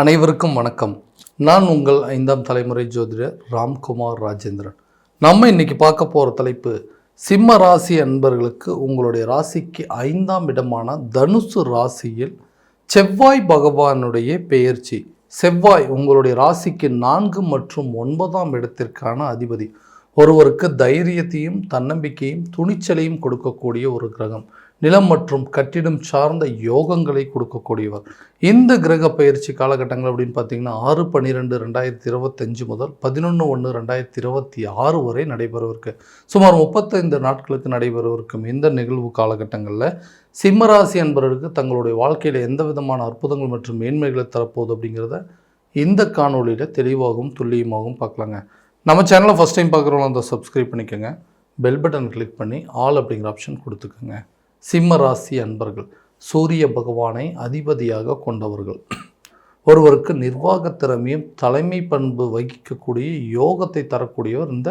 அனைவருக்கும் வணக்கம். நான் உங்கள் ஐந்தாம் தலைமுறை ஜோதிடர் ராம்குமார் ராஜேந்திரன். நம்ம இன்னைக்கு பார்க்க போகிற தலைப்பு சிம்ம ராசி அன்பர்களுக்கு உங்களுடைய ராசிக்கு ஐந்தாம் இடமான தனுசு ராசியில் செவ்வாய் பகவானுடைய பெயர்ச்சி. செவ்வாய் உங்களுடைய ராசிக்கு நான்கு மற்றும் ஒன்பதாம் இடத்திற்கான அதிபதி. ஒருவருக்கு தைரியத்தையும் தன்னம்பிக்கையும் துணிச்சலையும் கொடுக்கக்கூடிய ஒரு கிரகம். நிலம் மற்றும் கட்டிடம் சார்ந்த யோகங்களை கொடுக்கக்கூடியவர். இந்த கிரக பயிற்சி காலகட்டங்கள் அப்படின்னு பார்த்தீங்கன்னா ஆறு பன்னிரெண்டு ரெண்டாயிரத்தி இருபத்தஞ்சு முதல் பதினொன்று ஒன்று ரெண்டாயிரத்தி இருபத்தி ஆறு வரை நடைபெறவிருக்கு. சுமார் முப்பத்தைந்து நாட்களுக்கு நடைபெறவிருக்கும் இந்த நிகழ்வு காலகட்டங்களில் சிம்மராசி அன்பர்களுக்கு தங்களுடைய வாழ்க்கையில் எந்த விதமான அற்புதங்கள் மற்றும் மேன்மைகளை தரப்போகுது அப்படிங்கிறத இந்த காணொலியில் தெளிவாகவும் துல்லியமாகவும் பார்க்கலாங்க. நம்ம சேனலை ஃபஸ்ட் டைம் பார்க்குறவங்க அந்த சப்ஸ்கிரைப் பண்ணிக்கோங்க. பெல் பட்டன் கிளிக் பண்ணி ஆல் அப்படிங்கிற ஆப்ஷன் கொடுத்துக்கோங்க. சிம்ம ராசி அன்பர்கள் சூரிய பகவானை அதிபதியாக கொண்டவர்கள். ஒருவருக்கு நிர்வாக திறமையும் தலைமை பண்பு வகிக்கக்கூடிய யோகத்தை தரக்கூடியவர் இந்த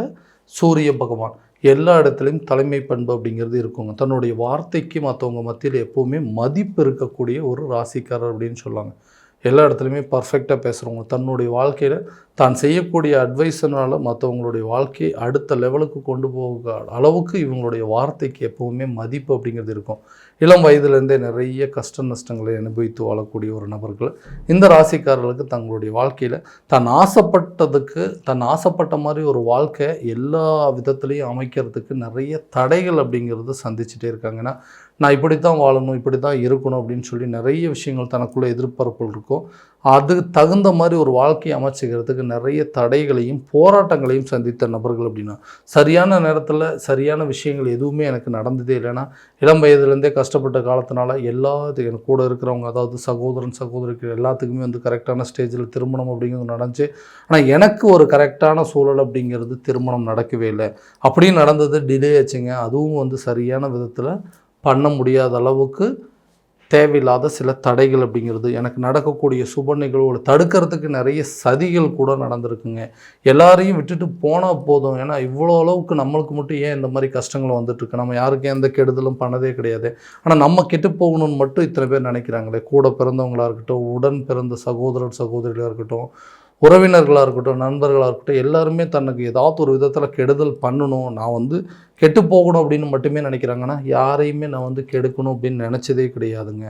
சூரிய பகவான். எல்லா இடத்துலையும் தலைமை பண்பு அப்படிங்கிறது இருக்குங்க. தன்னுடைய வார்த்தைக்கு மற்றவங்க மத்தியில் எப்போவுமே மதிப்பு இருக்கக்கூடிய ஒரு ராசிக்காரர் அப்படின்னு சொல்லுவாங்க எல்லா இடத்துலையுமே பர்ஃபெக்டாக பேசுகிறவங்க தன்னுடைய வாழ்க்கையில் தான் செய்யக்கூடிய அட்வைஸனால மற்றவங்களுடைய வாழ்க்கையை அடுத்த லெவலுக்கு கொண்டு போக அளவுக்கு இவங்களுடைய வார்த்தைக்கு எப்போவுமே மதிப்பு அப்படிங்கிறது இருக்கும். இளம் வயதுலேருந்தே நிறைய கஷ்ட நஷ்டங்களை அனுபவித்து வாழக்கூடிய ஒரு நபர்கள் இந்த ராசிக்காரர்களுக்கு தங்களுடைய வாழ்க்கையில் தான் ஆசைப்பட்டதுக்கு தன் ஆசைப்பட்ட மாதிரி ஒரு வாழ்க்கை எல்லா விதத்துலேயும் அமைக்கிறதுக்கு நிறைய தடைகள் அப்படிங்கிறது சந்திச்சுட்டே இருக்காங்கன்னா நான் இப்படி தான் வாழணும் இப்படி தான் இருக்கணும் அப்படின்னு சொல்லி நிறைய விஷயங்கள் தனக்குள்ளே எதிர்பார்ப்புகள் இருக்கும். அதுக்கு தகுந்த மாதிரி ஒரு வாழ்க்கையை அமைச்சிக்கிறதுக்கு நிறைய தடைகளையும் போராட்டங்களையும் சந்தித்த நபர்கள் அப்படின்னா சரியான நேரத்தில் சரியான விஷயங்கள் எதுவுமே எனக்கு நடந்ததே இல்லைன்னா இளம் வயதுலேருந்தே கஷ்டப்பட்ட காலத்தினால எல்லாத்துக்கும் எனக்கு கூட இருக்கிறவங்க அதாவது சகோதரன் சகோதரிக்கு எல்லாத்துக்குமே வந்து கரெக்டான ஸ்டேஜில் திருமணம் அப்படிங்கிறது நடந்துச்சு. ஆனால் எனக்கு ஒரு கரெக்டான சூழல் அப்படிங்கிறது திருமணம் நடக்கவே இல்லை. அப்படியும் நடந்தது டிலே ஆச்சுங்க. அதுவும் வந்து சரியான விதத்தில் பண்ண முடியாத அளவுக்கு தேவையில்லாத சில தடைகள் அப்படிங்கிறது எனக்கு நடக்கக்கூடிய சுப நிகழ்வுகளை தடுக்கிறதுக்கு நிறைய சதிகள் கூட நடந்திருக்குங்க. எல்லாரையும் விட்டுட்டு போனால் போதும். ஏன்னா இவ்வளோ அளவுக்கு நம்மளுக்கு மட்டும் ஏன் இந்த மாதிரி கஷ்டங்கள் வந்துட்டுருக்கு? நம்ம யாருக்கும் எந்த கெடுதலும் பண்ணதே கிடையாது. ஆனால் நம்ம கெட்டு போகணும்னு மட்டும் இத்தனை பேர் நினைக்கிறாங்களே. கூட பிறந்தவங்களாக இருக்கட்டும் உடன் பிறந்த சகோதரர் சகோதரிகளாக இருக்கட்டும் உறவினர்களாக இருக்கட்டும் நண்பர்களாக இருக்கட்டும் எல்லாருமே தனக்கு ஏதாவது ஒரு விதத்தில் கெடுதல் பண்ணணும். நான் வந்து கெட்டு போகணும் அப்படின்னு மட்டுமே நினைக்கிறாங்கன்னா யாரையுமே நான் வந்து கெடுக்கணும் அப்படின்னு நினச்சதே கிடையாதுங்க.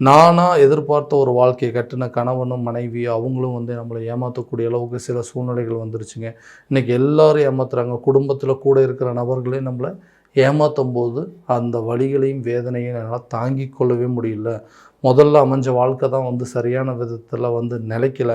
நானாக எதிர்பார்த்த ஒரு வாழ்க்கையை கட்டின கணவனும் மனைவி அவங்களும் வந்து நம்மளை ஏமாற்றக்கூடிய அளவுக்கு சில சூழ்நிலைகள் வந்துருச்சுங்க. இன்றைக்கி எல்லோரும் ஏமாத்துறாங்க. குடும்பத்தில் கூட இருக்கிற நபர்களே நம்மளை ஏமாற்றும் போது அந்த வழிகளையும் வேதனையும் என்னால் தாங்கிக் கொள்ளவே முடியல. முதல்ல அமைஞ்ச வாழ்க்கை தான் வந்து சரியான விதத்தில் வந்து நிலைக்கல.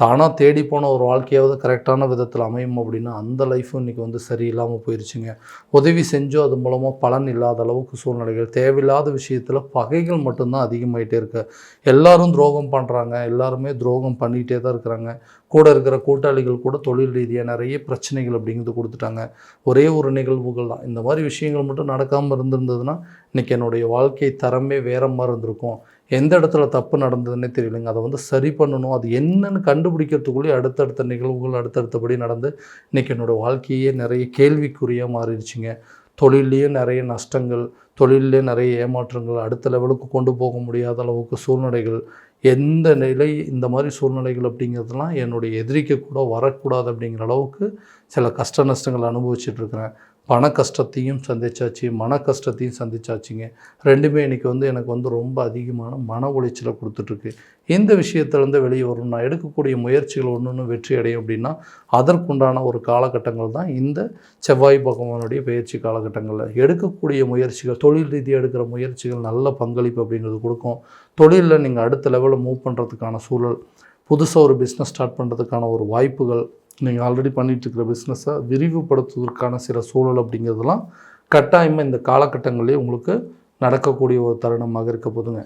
தானாக தேடி போன ஒரு வாழ்க்கையாவது கரெக்டான விதத்தில் அமையும் அப்படின்னா அந்த லைஃப்பும் இன்றைக்கி வந்து சரியில்லாமல் போயிடுச்சுங்க உதவி செஞ்சோ அது மூலமாக பலன் இல்லாத அளவுக்கு சூழ்நிலைகள் தேவையில்லாத விஷயத்தில் பகைகள் மட்டும்தான் அதிகமாயிட்டே இருக்கு. எல்லாரும் துரோகம் பண்ணுறாங்க எல்லாருமே துரோகம் பண்ணிகிட்டே தான் இருக்கிறாங்க. கூட இருக்கிற கூட்டாளிகள் கூட தொழில் ரீதியாக நிறைய பிரச்சனைகள் அப்படிங்கிறது கொடுத்துட்டாங்க. ஒரே ஒரு நிகழ்வுகள் தான். இந்த மாதிரி விஷயங்கள் மட்டும் நடக்காமல் இருந்திருந்ததுன்னா இன்றைக்கி என்னுடைய வாழ்க்கை தரமே வேற மாதிரி இருந்திருக்கும். எந்த இடத்துல தப்பு நடந்ததுன்னே தெரியலைங்க. அதை வந்து சரி பண்ணணும். அது என்னன்னு கண்டுபிடிக்கிறதுக்குள்ளேயே அடுத்தடுத்த நிகழ்வுகள் அடுத்தடுத்தபடி நடந்து இன்றைக்கி என்னோடய வாழ்க்கையே நிறைய கேள்விக்குறியாக மாறிடுச்சுங்க. தொழிலேயே நிறைய நஷ்டங்கள் தொழிலே நிறைய ஏமாற்றங்கள் அடுத்த லெவலுக்கு கொண்டு போக முடியாத அளவுக்கு சூழ்நிலைகள் எந்த நிலை இந்த மாதிரி சூழ்நிலைகள் அப்படிங்கிறதுலாம் என்னுடைய எதிரிக்க கூட வரக்கூடாது அப்படிங்கிற அளவுக்கு சில கஷ்ட நஷ்டங்கள் அனுபவிச்சுட்ருக்கிறேன் பண கஷ்டத்தையும் சந்திச்சாச்சு மன கஷ்டத்தையும் சந்திச்சாச்சுங்க. ரெண்டுமே இன்றைக்கி வந்து எனக்கு வந்து ரொம்ப அதிகமான மன உளைச்சலை கொடுத்துட்ருக்கு. இந்த விஷயத்துலேருந்து வெளியே வரணும். நான் எடுக்கக்கூடிய முயற்சிகள் ஒன்று ஒன்று வெற்றி அடையும் அப்படின்னா அதற்குண்டான ஒரு காலகட்டங்கள் தான் இந்த செவ்வாய் பகவானுடைய பயிற்சி காலகட்டங்களில். எடுக்கக்கூடிய முயற்சிகள் தொழில் ரீதியாக எடுக்கிற முயற்சிகள் நல்ல பங்களிப்பு அப்படிங்கிறது கொடுக்கும். தொழிலில் நீங்கள் அடுத்த லெவலில் மூவ் பண்ணுறதுக்கான சூழல் புதுசாக ஒரு பிஸ்னஸ் ஸ்டார்ட் பண்ணுறதுக்கான ஒரு வாய்ப்புகள் நீங்கள் ஆல்ரெடி பண்ணிகிட்ருக்கிற பிஸ்னஸை விரிவுபடுத்துவதற்கான சில சூழல் அப்படிங்கிறதுலாம் கட்டாயமாக இந்த காலகட்டங்களிலே உங்களுக்கு நடக்கக்கூடிய ஒரு தருணமாக இருக்க போதுங்க.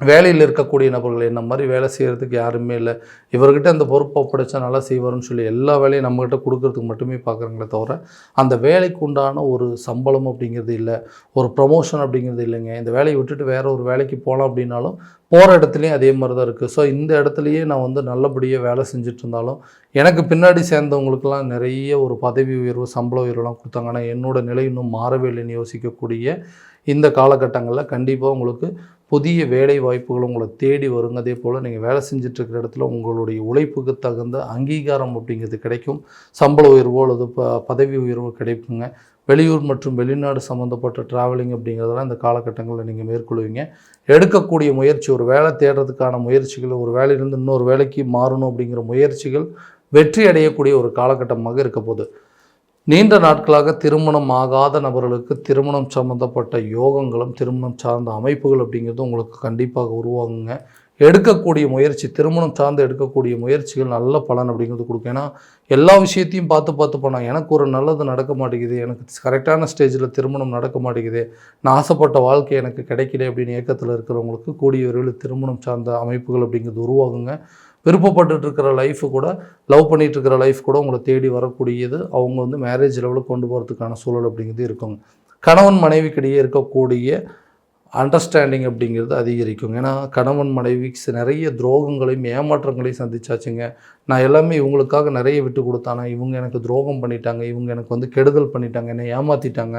வேலையில் இருக்கக்கூடிய நபர்கள் என்ன மாதிரி வேலை செய்கிறதுக்கு யாருமே இல்லை. இவர்கிட்ட அந்த பொறுப்பை ஒப்படைச்சா நல்லா செய்வார்னு சொல்லி எல்லா வேலையும் நம்மகிட்ட கொடுக்கறதுக்கு மட்டுமே பார்க்குறாங்களே தவிர அந்த வேலைக்கு உண்டான ஒரு சம்பளம் அப்படிங்கிறது இல்லை ஒரு ப்ரமோஷன் அப்படிங்கிறது இல்லைங்க. இந்த வேலையை விட்டுட்டு வேற ஒரு வேலைக்கு போகலாம் அப்படின்னாலும் போகிற இடத்துலையும் அதே மாதிரி தான் இருக்குது ஸோ இந்த இடத்துலையே நான் வந்து நல்லபடியாக வேலை செஞ்சுட்டு இருந்தாலும் எனக்கு பின்னாடி சேர்ந்தவங்களுக்கெல்லாம் நிறைய ஒரு பதவி உயர்வு சம்பள உயர்வுலாம் கொடுத்தாங்க. ஆனால் என்னோடய நிலை இன்னும் மாறவே இல்லைன்னு யோசிக்கக்கூடிய இந்த காலகட்டங்களில் கண்டிப்பாக உங்களுக்கு புதிய வேலை வாய்ப்புகள் உங்களை தேடி வருங்க. அதே போல் நீங்கள் வேலை செஞ்சிட்ருக்கிற இடத்துல உங்களுடைய உழைப்புக்கு தகுந்த அங்கீகாரம் அப்படிங்கிறது கிடைக்கும். சம்பள உயர்வோ அல்லது ப பதவி உயர்வோ கிடைக்குங்க. வெளியூர் மற்றும் வெளிநாடு சம்மந்தப்பட்ட ட்ராவலிங் அப்படிங்கிறதெல்லாம் இந்த காலகட்டங்களில் நீங்கள் மேற்கொள்வீங்க. எடுக்கக்கூடிய முயற்சி ஒரு வேலை தேடுறதுக்கான முயற்சிகள் ஒரு வேலையிலிருந்து இன்னொரு வேலைக்கு மாறணும் அப்படிங்கிற முயற்சிகள் வெற்றி அடையக்கூடிய ஒரு காலகட்டமாக இருக்க போகுது. நீண்ட நாட்களாக திருமணம் ஆகாத நபர்களுக்கு திருமணம் சம்மந்தப்பட்ட யோகங்களும் திருமணம் சார்ந்த அமைப்புகள் அப்படிங்கிறது உங்களுக்கு கண்டிப்பாக உருவாகுங்க. எடுக்கக்கூடிய முயற்சி திருமணம் சார்ந்து எடுக்கக்கூடிய முயற்சிகள் நல்ல பலன் அப்படிங்கிறது கொடுக்கும். ஏன்னா எல்லா விஷயத்தையும் பார்த்து பார்த்து போனால் எனக்கு ஒரு நல்லது நடக்க மாட்டேங்குது எனக்கு கரெக்டான ஸ்டேஜில் திருமணம் நடக்க மாட்டேங்குது நான் ஆசைப்பட்ட வாழ்க்கை எனக்கு கிடைக்கல அப்படின்னு ஏக்கத்தில் இருக்கிறவங்களுக்கு கூடிய விரைவில் திருமணம் சார்ந்த அமைப்புகள் அப்படிங்கிறது உருவாகுங்க. விருப்பப்பட்டு இருக்கிற லைஃபு கூட லவ் பண்ணிட்டு இருக்கிற லைஃப் கூட உங்களை தேடி வரக்கூடியது அவங்க வந்து மேரேஜ் லெவலுக்கு கொண்டு போகிறதுக்கான சூழல் அப்படிங்கிறது இருக்குங்க. கணவன் மனைவிக்கிடையே இருக்கக்கூடிய அண்டர்ஸ்டாண்டிங் அப்படிங்கிறது அதிகரிக்கும் ஏன்னா கணவன் மனைவி நிறைய துரோகங்களையும் ஏமாற்றங்களையும் சந்திச்சாச்சுங்க. நான் எல்லாமே இவங்களுக்காக நிறைய விட்டு கொடுத்தானே? இவங்க எனக்கு துரோகம் பண்ணிட்டாங்க. இவங்க எனக்கு வந்து கெடுதல் பண்ணிட்டாங்க. என்னை ஏமாற்றிட்டாங்க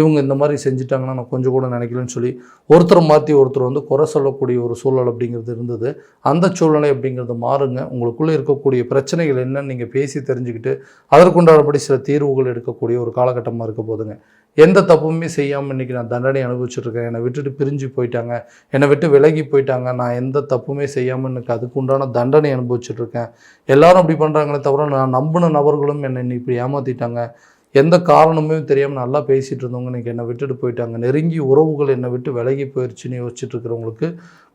இவங்க இந்த மாதிரி செஞ்சுட்டாங்கன்னா நான் கொஞ்சம் கூட நினைக்கலன்னு சொல்லி ஒருத்தர் மாற்றி ஒருத்தர் வந்து குறை சொல்லக்கூடிய ஒரு சூழல் அப்படிங்கிறது இருந்தது. அந்த சூழ்நிலை அப்படிங்கிறது மாறுங்க. உங்களுக்குள்ளே இருக்கக்கூடிய பிரச்சனைகள் என்னன்னு நீங்கள் பேசி தெரிஞ்சுக்கிட்டு அதற்குண்டானபடி சில தீர்வுகள் எடுக்கக்கூடிய ஒரு காலகட்டமாக இருக்க போதுங்க. எந்த தப்புமே செய்யாமல் இன்றைக்கி நான் தண்டனை அனுபவிச்சுட்ருக்கேன். என்னை விட்டுட்டு பிரிஞ்சு போயிட்டாங்க. என்னை விட்டு விலகி போயிட்டாங்க. நான் எந்த தப்புமே செய்யாமல் எனக்கு அதுக்கு உண்டான தண்டனை அனுபவிச்சுட்ருக்கேன். எல்லாரும் அப்படி பண்ணுறாங்களே தவிர நான் நம்பின நபர்களும் என்னை இப்படி ஏமாற்றிட்டாங்க எந்த காரணமே தெரியாமல் நல்லா பேசிகிட்டு இருந்தவங்க இன்றைக்கி என்னை விட்டுட்டு போயிட்டாங்க. நெருங்கி உறவுகள் என்னை விட்டு விலகி போயிடுச்சுன்னு யோசிச்சுட்டு இருக்கிறவங்களுக்கு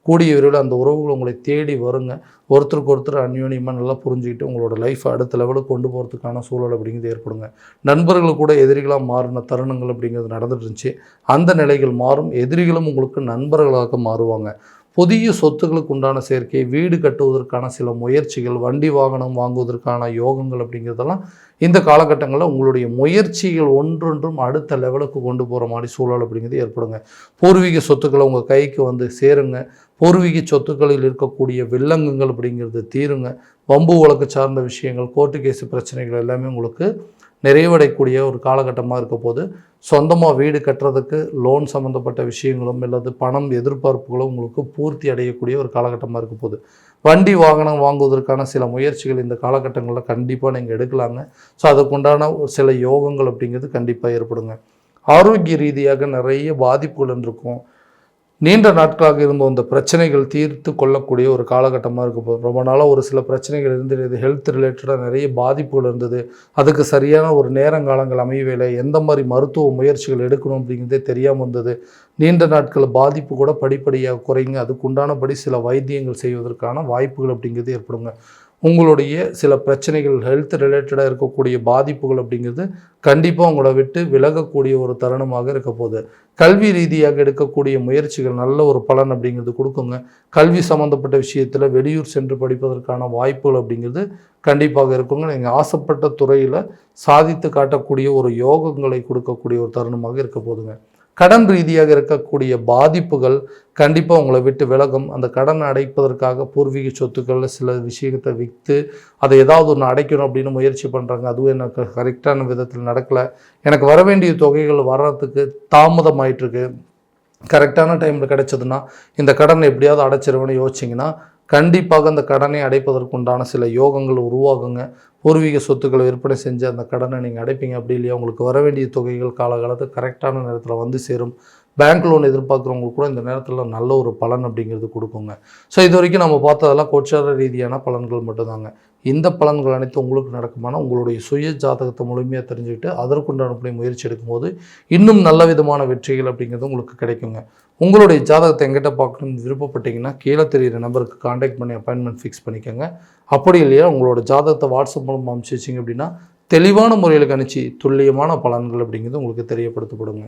கூடிய விரைவில் அந்த உறவுகள் உங்களை தேடி வருங்க. ஒருத்தருக்கு ஒருத்தர் அந்யோன்யமாக நல்லா புரிஞ்சுக்கிட்டு உங்களோட லைஃப்பை அடுத்த லெவலுக்கு கொண்டு போகிறதுக்கான சூழல் அப்படிங்கிறது ஏற்படுங்க. நண்பர்கள் கூட எதிரிகளாக மாறின தருணங்கள் அப்படிங்கிறது நடந்துட்டு இருந்துச்சு. அந்த நிலைகள் மாறும். எதிரிகளும் உங்களுக்கு நண்பர்களாக மாறுவாங்க. புதிய சொத்துக்களுக்கு உண்டான சேர்க்கை வீடு கட்டுவதற்கான சில முயற்சிகள் வண்டி வாகனம் வாங்குவதற்கான யோகங்கள் அப்படிங்கிறதெல்லாம் இந்த காலகட்டங்களில் உங்களுடைய முயற்சிகள் ஒன்றொன்றும் அடுத்த லெவலுக்கு கொண்டு போகிற மாதிரி சூழல் அப்படிங்கிறது ஏற்படுங்க. பூர்வீக சொத்துக்களை உங்கள் கைக்கு வந்து சேருங்க. பூர்வீக சொத்துக்களில் இருக்கக்கூடிய வில்லங்கங்கள் அப்படிங்கிறது தீருங்க. வம்பு வழக்கு சார்ந்த விஷயங்கள் கோர்ட்டு கேஸு பிரச்சனைகள் எல்லாமே உங்களுக்கு நிறைவடையக்கூடிய ஒரு காலகட்டமாக இருக்க போது சொந்தமாக வீடு கட்டுறதுக்கு லோன் சம்மந்தப்பட்ட விஷயங்களும் அல்லது பணம் எதிர்பார்ப்புகளும் உங்களுக்கு பூர்த்தி அடையக்கூடிய ஒரு காலகட்டமாக இருக்க போகுது வண்டி வாகனம் வாங்குவதற்கான சில முயற்சிகள் இந்த காலகட்டங்களில் கண்டிப்பாக நீங்கள் எடுக்கலாங்க. ஸோ அதுக்குண்டான ஒரு சில யோகங்கள் அப்படிங்கிறது கண்டிப்பாக ஏற்படுங்க. ஆரோக்கிய ரீதியாக நிறைய பாதிப்புகள் இருக்கும். நீண்ட நாட்களாக இருந்த அந்த பிரச்சனைகள் தீர்த்து கொள்ளக்கூடிய ஒரு காலகட்டமாக இருக்க ரொம்ப நாளாக ஒரு சில பிரச்சனைகள் இருந்தது. ஹெல்த் ரிலேட்டடாக நிறைய பாதிப்புகள் இருந்தது. அதுக்கு சரியான ஒரு நேரங்காலங்கள் அமையவில்லை எந்த மாதிரி மருத்துவ முயற்சிகள் எடுக்கணும் அப்படிங்கிறதே தெரியாமல் இருந்தது. நீண்ட நாட்கள் பாதிப்பு கூட படிப்படியாக குறைங்க. அதுக்குண்டானபடி சில வைத்தியங்கள் செய்வதற்கான வாய்ப்புகள் அப்படிங்கிறது ஏற்படுங்க. உங்களுடைய சில பிரச்சனைகள் ஹெல்த் ரிலேட்டடாக இருக்கக்கூடிய பாதிப்புகள் அப்படிங்கிறது கண்டிப்பாக உங்களை விட்டு விலகக்கூடிய ஒரு தருணமாக இருக்க போகுது. கல்வி ரீதியாக எடுக்கக்கூடிய முயற்சிகள் நல்ல ஒரு பலன் அப்படிங்கிறது கொடுக்குங்க. கல்வி சம்மந்தப்பட்ட விஷயத்தில் வெளியூர் சென்று படிப்பதற்கான வாய்ப்புகள் அப்படிங்கிறது கண்டிப்பாக இருக்குங்க. நீங்கள் ஆசைப்பட்ட துறையில் சாதித்து காட்டக்கூடிய ஒரு யோகங்களை கொடுக்கக்கூடிய ஒரு தருணமாக இருக்க போதுங்க கடன் ரீதியாக இருக்கக்கூடிய பாதிப்புகள் கண்டிப்பாக உங்களை விட்டு விலகும். அந்த கடனை அடைப்பதற்காக பூர்வீக சொத்துக்களில் சில விஷயத்தை விற்று அதை ஏதாவது ஒன்று அடைக்கணும் அப்படின்னு முயற்சி பண்ணுறாங்க அதுவும் எனக்கு கரெக்டான விதத்தில் நடக்கலை. எனக்கு வர வேண்டிய தொகைகள் வர்றதுக்கு தாமதமாயிட்டுருக்கு கரெக்டான டைமில் கிடைச்சதுன்னா இந்த கடன் எப்படியாவது அடைச்சிருவேன்னு யோசிச்சிங்கன்னா கண்டிப்பாக அந்த கடனை அடைப்பதற்குண்டான சில யோகங்கள் உருவாகுங்க. பூர்வீக சொத்துக்களை விற்பனை செஞ்சு அந்த கடனை நீங்கள் அடைப்பீங்க. அப்படி இல்லையா? உங்களுக்கு வர வேண்டிய தொகைகள் காலகாலத்தில் கரெக்டான நேரத்தில் வந்து சேரும். பேங்க் லோன் எதிர்பார்க்குறவங்களுக்கு கூட இந்த நேரத்தில் நல்ல ஒரு பலன் அப்படிங்கிறது கொடுக்குங்க. ஸோ இது வரைக்கும் நம்ம பார்த்ததெல்லாம் கோச்சார ரீதியான பலன்கள் மட்டும்தாங்க. இந்த பலன்கள் அனைத்தும் உங்களுக்கு நடக்குமானால் உங்களுடைய சுய ஜாதகத்தை முழுமையாக தெரிஞ்சுக்கிட்டு அதற்குண்டான முயற்சி எடுக்கும்போது இன்னும் நல்ல விதமான வெற்றிகள் அப்படிங்கிறது உங்களுக்கு கிடைக்குங்க. உங்களுடைய ஜாதகத்தை எங்கிட்ட பார்க்கணும்னு விருப்பப்பட்டீங்கன்னா கீழே தெரிகிற நம்பருக்கு காண்டாக்ட் பண்ணி அப்பாயின்மெண்ட் ஃபிக்ஸ் பண்ணிக்கோங்க. அப்படி இல்லையா உங்களோட ஜாதகத்தை வாட்ஸ்அப் மூலம் அனுப்பிச்சு வச்சிங்க அப்படின்னா தெளிவான முறையில் கணிச்சு துல்லியமான பலன்கள் அப்படிங்கிறது உங்களுக்கு தெரியப்படுத்தப்படுங்க.